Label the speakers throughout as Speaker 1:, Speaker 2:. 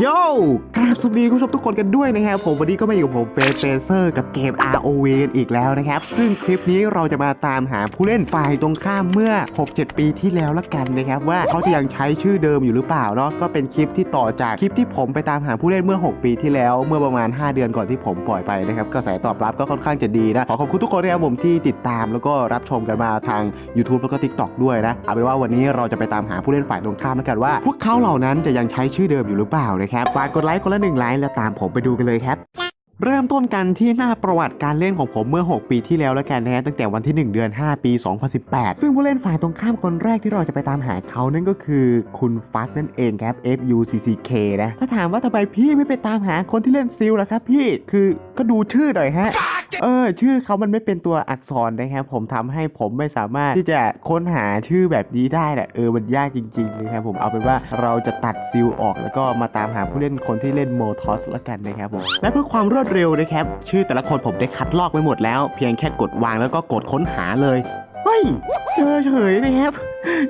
Speaker 1: โย่กราบสวัสดีคุณผู้ชมทุกคนกันด้วยนะครับผมวันนี้ก็มาอยู่กับผมเฟสเฟเซอร์กับเกม ROV อีกแล้วนะครับ ซึ่งคลิปนี้เราจะมาตามหาผู้เล่นฝ่ายตรงข้ามเมื่อ 6-7 ปีที่แล้วละกันนะครับ ว่าเขาจะยังใช้ชื่อเดิมอยู่หรือเปล่าเนาะก็เป็นคลิปที่ต่อจากคลิปที่ผมไปตามหาผู้เล่นเมื่อ 6 ปีที่แล้ว เมื่อประมาณ 5 เดือนก่อนที่ผมปล่อยไปนะครับกระแสตอบรับก็ค่อนข้างจะดีนะขอขอบคุณทุกคนนะครับผมที่ติดตามแล้วก็รับชมกันมาทาง YouTube แล้วก็ TikTok ด้วยนะเอาเป็นว่าวันนี้เราจะไปตามหาผู้เล่นฝ่ายตรงข้ามแล้วกันว่า พวกเขาเหล่านั้นจะยังใช้ชื่อเดิมอยู่หรือเปล่านะครับ ฝากกดไลค์คนละหนึ่งไลค์แล้วตามผมไปดูกันเลยครับ เริ่มต้นกันที่หน้าประวัติการเล่นของผมเมื่อ 6 ปีที่แล้วแล้วกันนะฮะตั้งแต่วันที่ 1 เดือน 5 ปี 2018 ซึ่งผู้เล่นฝ่ายตรงข้ามคนแรกที่เราจะไปตามหาเขานั่นก็คือคุณฟักนั่นเองครับ FUCCK นะ ถ้าถามว่าทำไมพี่ไม่ไปตามหาคนที่เล่นซิลล่ะครับพี่คือก็ดูชื่อหน่อยฮะเออชื่อเขามันไม่เป็นตัวอักษรนะครับผมทำให้ผมไม่สามารถที่จะค้นหาชื่อแบบนี้ได้แหละเออมันยากจริงๆนะครับผมเอาเป็นว่าเราจะตัดซิลออกแล้วก็มาตามหาผู้เล่นคนที่เล่นโมทอสละกันนะครับผมและเพื่อความรวดเร็วนะครับ ชื่อแต่ละคนผมได้คัดลอกไว้หมดแล้ว เพียงแค่กดวางแล้วก็กดค้นหาเลย เฮ้ย เจอเฉยนะครับ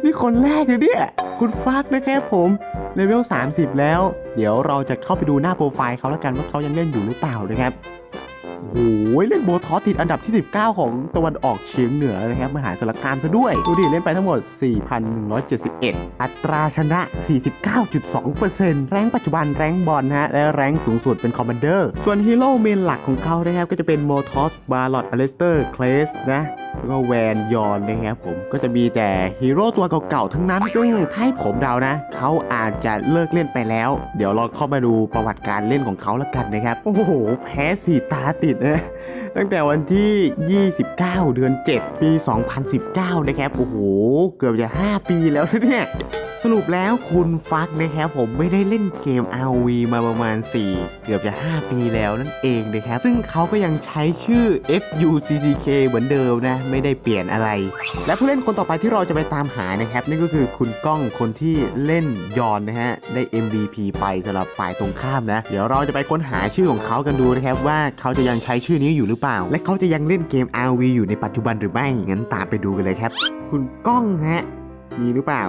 Speaker 1: นี่คนแรกเลยเนี่ยคุณฟักนะครับผมเลเวล30 แล้ว เดี๋ยวเราจะเข้าไปดูหน้าโปรไฟล์เขาแล้วกันว่าเขายังเล่นอยู่หรือเปล่านะครับ โอ้โหเล่นโบทอสติดอันดับที่ 19 ของตะวันออกเฉียงเหนือนะครับมหาสารคามซะด้วยดูดิเล่นไปทั้งหมด 4,171 อัตราชนะ 49.2%แรงค์ปัจจุบันแรงบอลนะฮะและแรงสูงสุดเป็นคอมมานเดอร์ส่วนฮีโร่เมนหลักของเขานะครับก็จะเป็นโมทอสบาร์ลอตอเลสเตอร์เคลสนะ แล้วก็แวนยอนนะครับผมก็จะมีแต่ฮีโร่ตัวเก่าๆทั้งนั้น ซึ่งถ้าให้ผมเดานะ เขาอาจจะเลิกเล่นไปแล้ว เดี๋ยวเราเข้ามาดูประวัติการเล่นของเขาละกันนะครับ โอ้โห แพ้สีตาติดนะตั้งแต่วันที่ 29 เดือน 7 ปี 2019 นะครับ โอ้โห เกือบจะ 5 ปีแล้วนะเนี่ย สรุปแล้วคุณฟักนะครับผมไม่ได้เล่นเกม RV มาประมาณ 4 เกือบจะ 5 ปีแล้วนั่นเองนะครับ ซึ่งเขาก็ยังใช้ชื่อ FUCCK เหมือนเดิมนะ ไม่ได้เปลี่ยนอะไร และผู้เล่นคนต่อไปที่เราจะไปตามหานะครับนั่นก็คือคุณก้องคนที่เล่นยอนนะฮะ ได้ MVP ไปสำหรับฝ่ายตรงข้ามนะ เดี๋ยวเราจะไปค้นหาชื่อของเขากันดูนะครับว่าเขาจะยังใช้ชื่อนี้อยู่หรือเปล่า และเขาจะยังเล่นเกม RV อยู่ในปัจจุบันหรือไม่งั้นตามไปดูกันเลยครับ คุณก้องฮะมีหรือเปล่า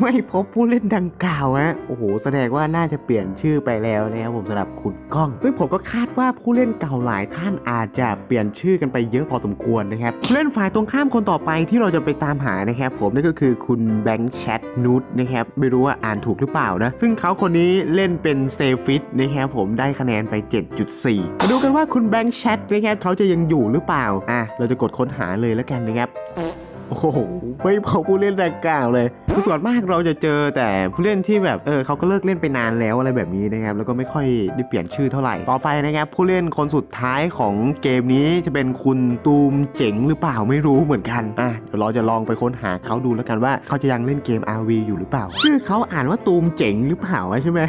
Speaker 1: ไม่พบผู้เล่นดังกล่าวฮะโอ้โห แสดงว่าน่าจะเปลี่ยนชื่อไปแล้วนะครับผมสำหรับคุณก้อง ซึ่งผมก็คาดว่าผู้เล่นเก่าหลายท่านอาจจะเปลี่ยนชื่อกันไปเยอะพอสมควรนะครับเล่นฝ่ายตรงข้ามคนต่อไปที่เราจะไปตามหานะครับผมนั่นก็คือคุณแบงค์แชทนูดนะครับไม่รู้ว่าอ่านถูกหรือเปล่านะ ซึ่งเขาคนนี้เล่นเป็นเซฟิตนะครับผมได้คะแนนไป 7.4 มาดูกันว่าคุณแบงค์แชทนะครับเขาจะยังอยู่หรือเปล่าอะเราจะกดค้นหาเลยแล้วกันนะครับ โอ้โหไม่พอผู้เล่นดังกล่าวเลยคือส่วนมากเราจะเจอแต่ผู้เล่นที่แบบเออเขาก็เลิกเล่นไปนานแล้วอะไรแบบนี้นะครับแล้วก็ไม่ค่อยได้เปลี่ยนชื่อเท่าไหร่ต่อไปนะครับผู้เล่นคนสุดท้ายของเกมนี้จะเป็นคุณตูมเจ๋งหรือเปล่าไม่รู้เหมือนกันอะเดี๋ยวเราจะลองไปค้นหาเขาดูแล้วกันว่าเขาจะยังเล่นเกม RV อยู่หรือเปล่า ชื่อเขาอ่านว่าตูมเจ๋งหรือเปล่าใช่ไหม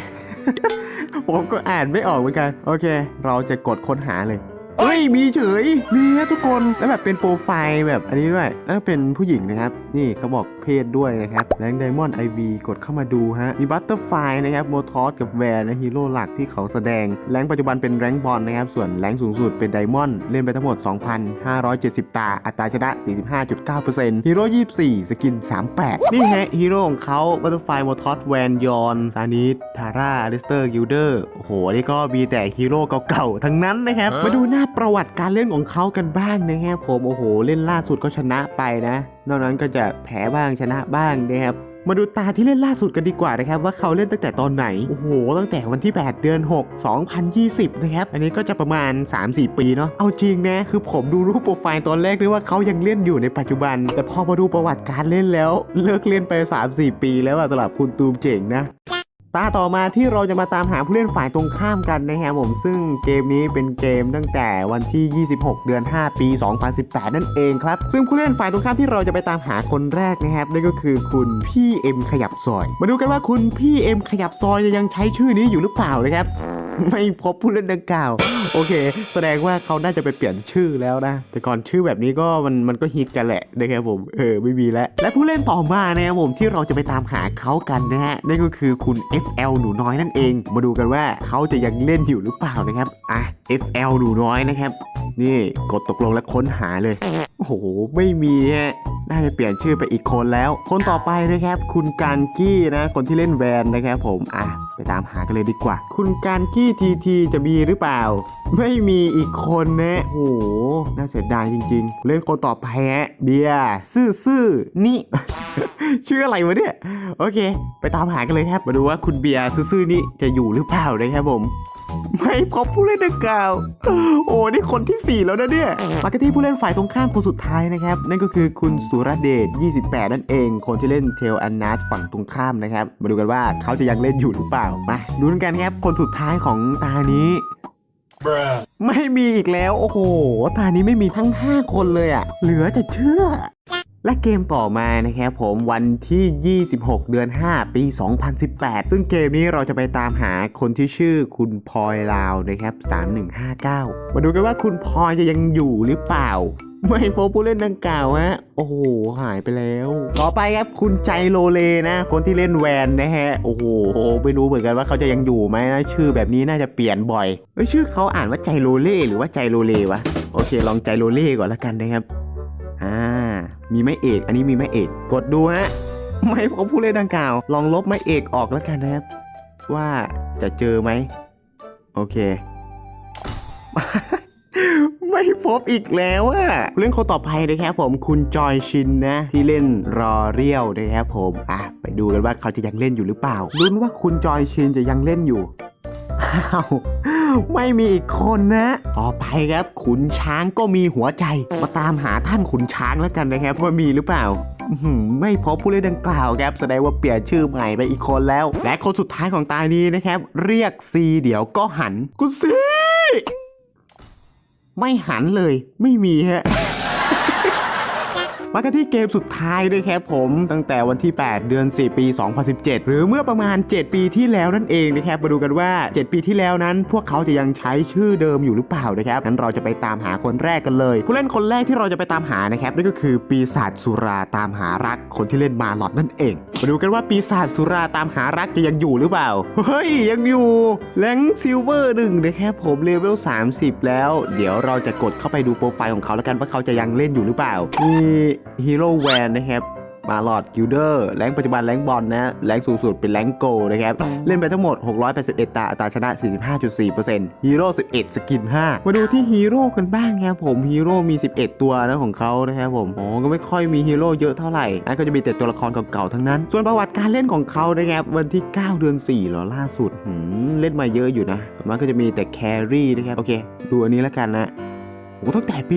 Speaker 1: ผมก็อ่านไม่ออกเหมือนกัน โอเค เราจะกดค้นหาเลย เฮ้ยมีเฉยมีนะทุกคนแล้วแบบเป็นโปรไฟล์แบบอันนี้ด้วยแล้วเป็นผู้หญิงนะครับ นี่เขาบอกเพศด้วยนะครับแรงไดมอนด์ไอวีกดเข้ามาดูฮะมีบัตเตอร์ไฟนะครับโมทอสกับแวร์นะฮีโร่หลักที่เขาแสดงแรงปัจจุบันเป็นแรงบอลนะครับ ส่วนแรงสูงสุดเป็นไดมอนด์เล่นไปทั้งหมด 2,570 ตา อัตราชนะ 45.9%ฮีโร่24 สกิน 38 นี่ฮะฮีโร่ของเขาบัตเตอร์ไฟโมทอสแวนยอนซานิสทาร่าอลิสเตอร์กิลเดอร์โอ้โหนี่ก็มีแต่ฮีโร่เก่าๆทั้งนั้นนะครับมาดูหน้าประวัติการเล่นของเขากันบ้างนะครับผมโอ้โห เล่นล่าสุดก็ชนะไปนะ นอกนั้นก็จะแพ้บ้างชนะบ้างนะครับมาดูตาที่เล่นล่าสุดกันดีกว่านะครับว่าเขาเล่นตั้งแต่ตอนไหน โอ้โห ตั้งแต่วันที่ 8 เดือน 6 2020 นะครับ อันนี้ก็จะประมาณ 3-4 ปีเนาะเอาจริงนะ คือผมดูรูปโปรไฟล์ตอนแรกด้วยว่าเขายังเล่นอยู่ในปัจจุบัน แต่พอมาดูประวัติการเล่นแล้ว เลิกเล่นไป 3-4 ปีแล้วอะสำหรับคุณตูมเจ๋งนะ ตาต่อมาที่เราจะมาตามหาผู้เล่นฝ่ายตรงข้ามกันนะครับผมซึ่งเกมนี้เป็นเกมตั้งแต่วันที่ 26 เดือน 5 ปี 2018 นั่นเองครับ ซึ่งผู้เล่นฝ่ายตรงข้ามที่เราจะไปตามหาคนแรกนะครับนั่นก็คือคุณพี่เอ็มขยับซอย มาดูกันว่าคุณพี่เอ็มขยับซอยจะยังใช้ชื่อนี้อยู่หรือเปล่านะครับ ไม่พบผู้เล่นดังกล่าว โอเค แสดงว่าเขาน่าจะไปเปลี่ยนชื่อแล้วนะ แต่ก่อนชื่อแบบนี้ก็มันมันก็ฮิตกันแหละนะครับผม เออไม่มีแล้ว และผู้เล่นต่อมานะครับผมที่เราจะไปตามหาเขากันนะฮะ นั่นก็คือคุณ FL หนูน้อยนั่นเอง มาดูกันว่าเขาจะยังเล่นอยู่หรือเปล่านะครับ อะ FL หนูน้อยนะครับ นี่กดตกลงแล้วค้นหาเลย โอ้โห ไม่มีฮะ น่าจะเปลี่ยนชื่อไปอีกคนแล้ว คนต่อไปนะครับ คุณการกี้นะคนที่เล่นแวนนะครับผมอะไปตามหากันเลยดีกว่า คุณการกี้ทีทีจะมีหรือเปล่า ไม่มีอีกคนนะโหน่าเสียดายจริง ๆ เล่นคนต่อไปฮะเบียร์ซื่อซื่อนี่ ชื่ออะไรวะเนี่ย โอเค ไปตามหากันเลยครับ มาดูว่าคุณเบียร์ซื่อๆนี่จะอยู่หรือเปล่านะครับผม ไม่พบผู้เล่นดังกล่าว โอ้นี่คนที่ 4 แล้วนะเนี่ยมากันที่ผู้เล่นฝ่ายตรงข้ามคนสุดท้ายนะครับ นั่นก็คือคุณสุรเดช 28 นั่นเอง คนที่เล่นเทลอันนัทฝั่งตรงข้ามนะครับ มาดูกันว่าเขาจะยังเล่นอยู่หรือเปล่า มาดูกันครับ คนสุดท้ายของตานี้ไม่มีอีกแล้ว โอ้โห ตานี้ไม่มีทั้ง 5 คนเลยอะเหลือจะเชื่อ และเกมต่อมานะครับผมวันที่ 26 เดือน 5 ปี 2018 ซึ่งเกมนี้เราจะไปตามหาคนที่ชื่อคุณพลอยลาวนะครับ 3159 มาดูกันว่าคุณพลอยจะยังอยู่หรือเปล่า ไม่พบผู้เล่นดังกล่าวฮะโอ้โห หายไปแล้ว ต่อไปครับคุณใจโลเลนะ คนที่เล่นแวนนะฮะ โอ้โหไม่รู้เหมือนกันว่าเขาจะยังอยู่ไหมนะชื่อแบบนี้น่าจะเปลี่ยนบ่อยเอ้ยชื่อเขาอ่านว่าใจโลเล่หรือว่าใจโลเลวะโอเค ลองใจโลเล่ก่อนละกันนะครับ อ่า มีไม่เอก อันนี้มีไม่เอก กดดูฮะ ไม่พบผู้เล่นดังกล่าว ลองลบไม่เอกออกแล้วกันนะครับ ว่าจะเจอไหม โอเค ไม่พบอีกแล้วอะเรื่องคนต่อไปนะครับผม คุณจอยชินนะ ที่เล่นรอเรียวนะครับผม อะ ไปดูกันว่าเขาจะยังเล่นอยู่หรือเปล่าลุ้นว่าคุณจอยชินจะยังเล่นอยู่อ้าว ไม่มีอีกคนนะ ต่อไปครับขุนช้างก็มีหัวใจ มาตามหาท่านขุนช้างแล้วกันนะครับ ว่ามีหรือเปล่าไม่พบผู้เล่นดังกล่าวครับ แสดงว่าเปลี่ยนชื่อใหม่ไปอีกคนแล้ว และคนสุดท้ายของตานี้นะครับ เรียกซีเดี๋ยวก็หันกุซีไม่หันเลย ไม่มีฮะ มากันที่เกมสุดท้ายด้วยครับผม ตั้งแต่วันที่ 8 เดือน 4 ปี 2017 หรือเมื่อประมาณ 7 ปีที่แล้วนั่นเองนะครับมาดูกันว่า 7 ปีที่แล้วนั้น พวกเขาจะยังใช้ชื่อเดิมอยู่หรือเปล่านะครับงั้นเราจะไปตามหาคนแรกกันเลยผู้เล่นคนแรกที่เราจะไปตามหานะครับนั่นก็คือปีศาจสุราตามหารักคนที่เล่นมาหลอดนั่นเองมาดูกันว่าปีศาจสุราตามหารักจะยังอยู่หรือเปล่าเฮ้ยยังอยู่แรงซิลเวอร์หนึ่งนะครับผมเลเวล30 แล้ว เดี๋ยวเราจะกดเข้าไปดูโปรไฟล์ของเขาแล้วกันว่าเขาจะยังเล่นอยู่หรือเปล่ามีฮีโร่แวนนะครับมาหลอดกิลเดอร์แรงปัจจุบันแรงบอลนะแรงสูงสุดเป็นแรงโกลนะครับ เล่นไปทั้งหมด 681 ตาอัตราชนะ 45.4%ฮีโร่ 11 สกิน 5 มาดูที่ฮีโร่กันบ้างครับผมฮีโร่มี 11 ตัวนะของเขานะครับผมอ๋อก็ไม่ค่อยมีฮีโร่เยอะเท่าไหร่อันก็จะมีแต่ตัวละครเก่าๆทั้งนั้น ส่วนประวัติการเล่นของเขานะครับวันที่ 9 เดือน4เหรอล่าสุดหืมเล่นมาเยอะอยู่นะส่วนมากก็จะมีแต่แครี่นะครับโอเค ดูอันนี้แล้วกันนะ โอ้ตั้งแต่ปี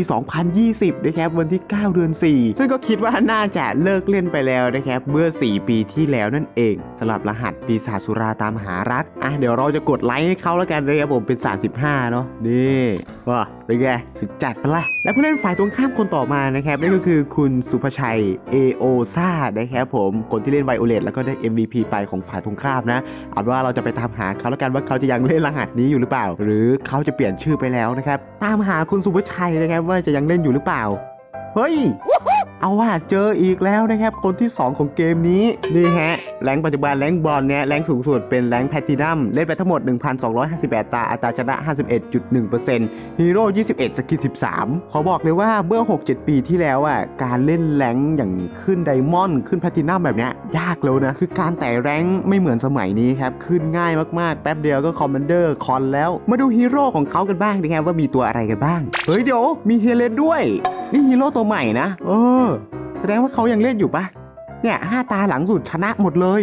Speaker 1: 2020 นะครับวันที่ 9 เดือน 4 ซึ่งก็คิดว่าน่าจะเลิกเล่นไปแล้วนะครับเมื่อ 4 ปีที่แล้วนั่นเองสำหรับรหัสปีศาจสุราตามหารักอะเดี๋ยวเราจะกดไลค์ให้เขาแล้วกันนะครับผมเป็น 35 เนาะนี่ว้าเป็นไงสุดจัดปะละ่ะและผู้เล่นฝ่ายตรงข้ามคนต่อมานะครับนั่นก็คือคุณสุภชัยเอโอซานะครับผมคนที่เล่นไวโอเลตแล้วก็ได้ MVP ไปของฝ่ายตรงข้ามนะเอาว่าเราจะไปตามหาเขาแล้วกันว่าเขาจะยังเล่นรหัสนี้อยู่หรือเปล่า หรือเขาจะเปลี่ยนชื่อไปแล้วนะครับตามหาคุณสุภชัยนะครับว่าจะยังเล่นอยู่หรือเปล่า เฮ้ย เอาว่าเจออีกแล้วนะครับ คนที่ 2 ของเกมนี้นี่ฮะแรงปัจจุบันแรงบอลเนี่ยแรงสูงสุดเป็นแรงแพลตินัมเล่นไปทั้งหมด 1,258 ตาอัตราชนะ 51.1%ฮีโร่21 สกิล13 ขอบอกเลยว่าเมื่อ 6-7 ปีที่แล้วอะการเล่นแรงอย่างขึ้นไดมอนด์ขึ้นแพลตินัมแบบเนี้ยยากแล้วนะ คือการแต่แรงไม่เหมือนสมัยนี้ครับ ขึ้นง่ายมากๆ แป๊บเดียวก็คอมมานเดอร์คอนแล้ว มาดูฮีโร่ของเขากันบ้างนะครับว่ามีตัวอะไรกันบ้าง เฮ้ยเดี๋ยวมีเฮเลนด้วย นี่ฮีโร่ตัวใหม่นะ เออแสดงว่าเขายังเล่นอยู่ปะเนี่ยห้าตาหลังสุดชนะหมดเลย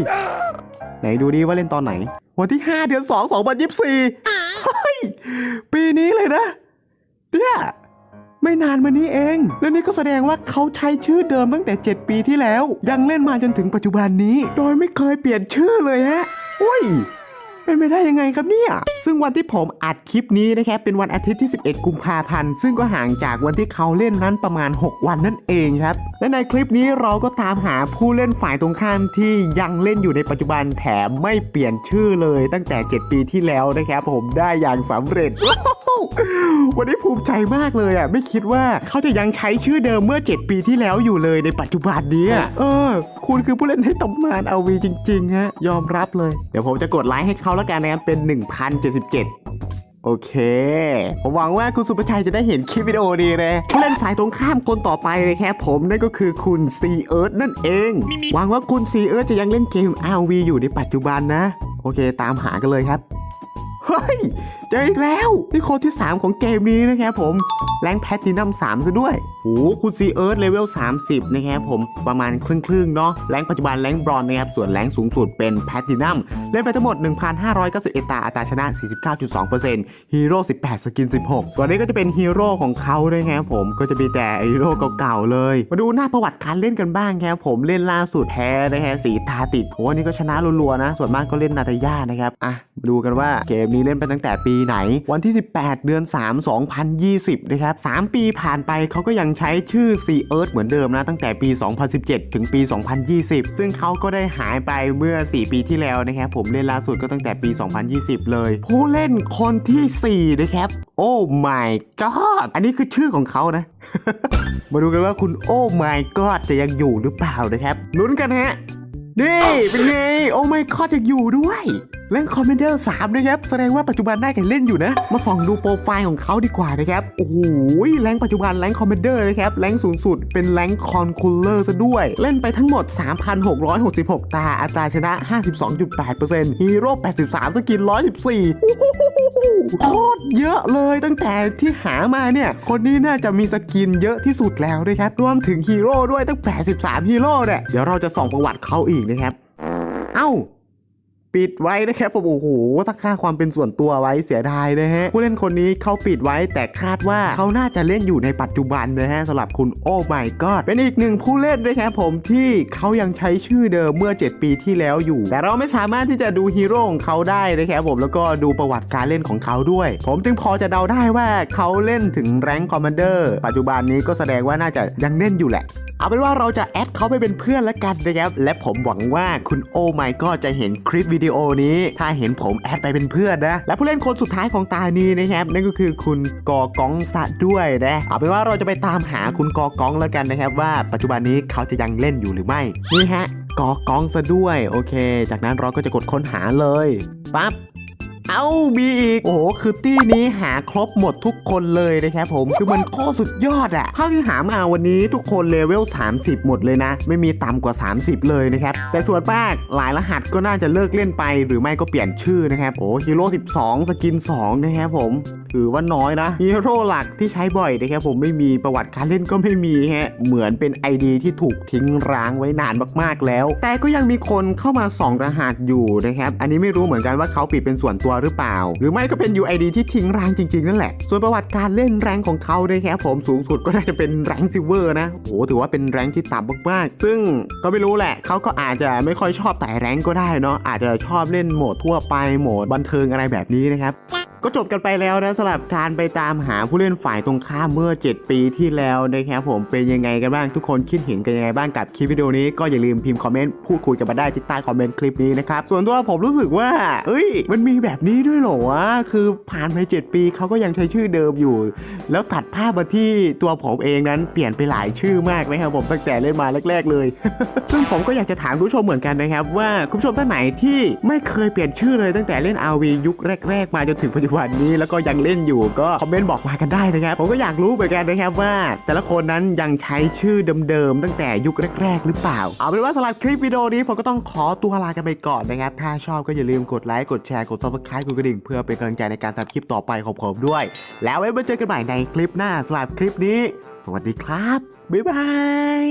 Speaker 1: ไหนดูดิว่าเล่นตอนไหน วันที่ 5 เดือน 2 2024เฮ้ย ปีนี้เลยนะ เนี่ย ไม่นานมานี้เอง และนี่ก็แสดงว่าเขาใช้ชื่อเดิมตั้งแต่ 7 ปีที่แล้ว ยังเล่นมาจนถึงปัจจุบันนี้ โดยไม่เคยเปลี่ยนชื่อเลยฮะอุ้ย เป็นไปได้ยังไงครับเนี่ย ซึ่งวันที่ผมอัดคลิปนี้นะครับเป็นวันอาทิตย์ที่ 11 กุมภาพันธ์ ซึ่งก็ห่างจากวันที่เขาเล่นนั้นประมาณ 6 วันนั่นเองครับ และในคลิปนี้เราก็ตามหาผู้เล่นฝ่ายตรงข้ามที่ยังเล่นอยู่ในปัจจุบันแถมไม่เปลี่ยนชื่อเลยตั้งแต่ 7 ปีที่แล้วนะครับผมได้อย่างสำเร็จ วันนี้ภูมิใจมากเลยอะ ไม่คิดว่าเขาจะยังใช้ชื่อเดิมเมื่อ 7 ปีที่แล้วอยู่เลยในปัจจุบันนี้เออ คุณคือผู้เล่นให้ตำนานเอาวีจริง ๆ ฮะ ยอมรับเลย เดี๋ยวผมจะกดไลค์ให้เขาแล้วกันนะครับเป็น 1077โอเค ผมหวังว่าคุณสุภชัยจะได้เห็นคลิปวิดีโอดีเลยผู้เล่นฝ่ายตรงข้ามคนต่อไปเลยครับผมนั่นก็คือคุณซีเอิร์ธนั่นเอง หวังว่าคุณซีเอิร์ธจะยังเล่นเกม RV อยู่ในปัจจุบันนะ โอเค ตามหากันเลยครับ เฮ้ย เจออีกแล้วนี่คนที่ 3 ของเกมนี้นะครับผมแรงแพทตินัม3ซะด้วยโอ้คุณซีเอิร์ธเลเวล 30 นะครับผมประมาณครึ่งๆเนาะแรงปัจจุบันแรงบรอนซ์นะครับส่วนแรงสูงสุดเป็นแพทตินัมเล่นไปทั้งหมด 1,591ตาอัตราชนะ 49.2%ฮีโร่ 18 สกิน 16ส่วนนี้ก็จะเป็นฮีโร่ของเขาด้วยครับผมก็จะมีแต่ฮีโร่เก่าๆเลย มาดูหน้าประวัติการเล่นกันบ้างครับผมเล่นล่าสุดแพ้นะฮะสีตาติดโอ้นนี่ก็ชนะรัวๆนะ ส่วนมากก็เล่นนาตาย่านะครับอะมาดูกันว่าเกมนี้เล่นไปตั้งแต่ปีไหน วันที่ 18 เดือน 3 2020 นะครับ 3 ปีผ่านไปเขาก็ยังใช้ชื่อ C Earth เหมือนเดิมนะ ตั้งแต่ปี 2017 ถึงปี 2020 ซึ่งเขาก็ได้หายไปเมื่อ 4 ปีที่แล้วนะครับ ผมเล่นล่าสุดก็ตั้งแต่ปี 2020 เลย ผู้เล่นคนทีสี่4 นะครับ โอ้ my god อันนี้คือชื่อของเขานะ มาดูกันว่าคุณโอ้ my god จะยังอยู่หรือเปล่านะครับลุ้นกันฮะ นี่เป็นไง โอ้ my god ยังอยู่ด้วย เล่นคอมเมนเดอร์3นะครับ แสดงว่าปัจจุบันน่าจะเล่นอยู่นะ มาส่องดูโปรไฟล์ของเขาดีกว่านะครับ โอ้โหแรงปัจจุบันแรงคอมเมนเดอร์นะครับ แรงสูงสุดเป็นแรงคอนคูลเลอร์ซะด้วย เล่นไปทั้งหมด 3,666 ตา อัตราชนะ 52.8%ฮีโร่83 สกิน 114 โอ้โหโคตรเยอะเลยตั้งแต่ที่หามาเนี่ย คนนี้น่าจะมีสกินเยอะที่สุดแล้วนะครับ รวมถึงฮีโร่ด้วยตั้ง 83 ฮีโร่เนี่ย เดี๋ยวเราจะส่องประวัติเขาอีกนะครับ เอ้า ปิดไว้นะครับผมโอ้โหตั้งค่าความเป็นส่วนตัวไว้เสียดายนะฮะผู้เล่นคนนี้เขาปิดไว้แต่คาดว่าเขาน่าจะเล่นอยู่ในปัจจุบันนะฮะสำหรับคุณโอ้ my god เป็นอีกหนึ่งผู้เล่นนะครับผมที่เขายังใช้ชื่อเดิมเมื่อ 7 ปีที่แล้วอยู่ แต่เราไม่สามารถที่จะดูฮีโร่ของเขาได้นะครับผมแล้วก็ดูประวัติการเล่นของเขาด้วย ผมจึงพอจะเดาได้ว่าเขาเล่นถึงแรงคอมมานเดอร์ปัจจุบันนี้ก็แสดงว่าน่าจะยังเล่นอยู่แหละเอาเป็นว่าเราจะแอดเขาไปเป็นเพื่อนแล้วกันนะครับและผมหวังว่าคุณโอ้ my god จะเห็นคลิปวิดีโอนี้ ถ้าเห็นผมแอดไปเป็นเพื่อนนะ และผู้เล่นคนสุดท้ายของตานี้นะครับ นั่นก็คือคุณกอกองสะด้วยนะ เอาเป็นว่าเราจะไปตามหาคุณกอกองแล้วกันนะครับว่าปัจจุบันนี้เขาจะยังเล่นอยู่หรือไม่ นี่ฮะกอกองซะด้วย โอเค จากนั้นเราก็จะกดค้นหาเลยปั๊บ เอ้ามีอีก โอ้โหคือตี้นี้หาครบหมดทุกคนเลยนะครับผมคือมันโคตรสุดยอดอะเท่าที่หามาวันนี้ทุกคนเลเวล 30 หมดเลยนะ ไม่มีต่ำกว่า 30 เลยนะครับ แต่ส่วนมากหลายรหัสก็น่าจะเลิกเล่นไป หรือไม่ก็เปลี่ยนชื่อนะครับ โอ้ฮีโร่12 สกิน 2 นะครับผม ถือว่าน้อยนะฮีโร่หลักที่ใช้บ่อยนะครับผมไม่มีประวัติการเล่นก็ไม่มีฮะเหมือนเป็น ID ที่ถูกทิ้งร้างไว้นานมากๆแล้ว แต่ก็ยังมีคนเข้ามาส่องรหัสอยู่นะครับอันนี้ไม่รู้เหมือนกันว่าเขาปิดเป็นส่วนตัวหรือเปล่า หรือไม่ก็เป็น UID ที่ทิ้งร้างจริงๆนั่นแหละ ส่วนประวัติการเล่นแรงของเขานะครับผมสูงสุดก็น่าจะเป็นแรงซิลเวอร์นะโอ้ถือว่าเป็นแรงที่ต่ำมากๆซึ่งก็ไม่รู้แหละเขาก็อาจจะไม่ค่อยชอบแต่แรงก็ได้เนาะอาจจะชอบเล่นโหมดทั่วไปโหมดบันเทิงอะไรแบบนี้นะครับ ก็จบกันไปแล้วนะสำหรับการไปตามหาผู้เล่นฝ่ายตรงข้ามเมื่อ 7 ปีที่แล้วนะครับผมเป็นยังไงกันบ้างทุกคนคิดเห็นกันยังไงบ้างกับคลิปวิดีโอนี้ก็อย่าลืมพิมพ์คอมเมนต์พูดคุยกันมาได้ที่ใต้คอมเมนต์คลิปนี้นะครับส่วนตัวผมรู้สึกว่า เอ้ย มันมีแบบนี้ด้วยเหรอวะคือผ่านไป 7 ปีเขาก็ยังใช้ชื่อเดิมอยู่ แล้วตัดภาพมาที่ตัวผมเองนั้นเปลี่ยนไปหลายชื่อมากนะครับผมตั้งแต่เล่นมาแรก ๆ เลย ซึ่งผมก็อยากจะถามผู้ชมเหมือนกันนะครับว่าคุณผู้ชมท่านไหนที่ไม่เคยเปลี่ยนชื่อเลยตั้งแต่เล่น RV ยุคแรก ๆ มาจนถึงปัจจุบันนี้แล้วก็ยังเล่นอยู่ก็คอมเมนต์บอกมากันได้นะครับผมก็อยากรู้เหมือนกันนะครับว่า แต่ละคนนั้นยังใช้ชื่อเดิมๆตั้งแต่ยุคแรก ๆ หรือเปล่า เอาเป็นว่าสำหรับคลิปวิดีโอนี้ผมก็ต้องขอตัวลากันไปก่อนนะครับถ้าชอบก็อย่าลืมกดไลค์กดแชร์กด subscribe กดกระดิ่งเพื่อเป็นกำลังใจในการทำคลิปต่อไปของผมด้วย แล้วไว้มาเจอกันใหม่ในคลิปหน้าสำหรับคลิปนี้ สวัสดีครับบ๊ายบาย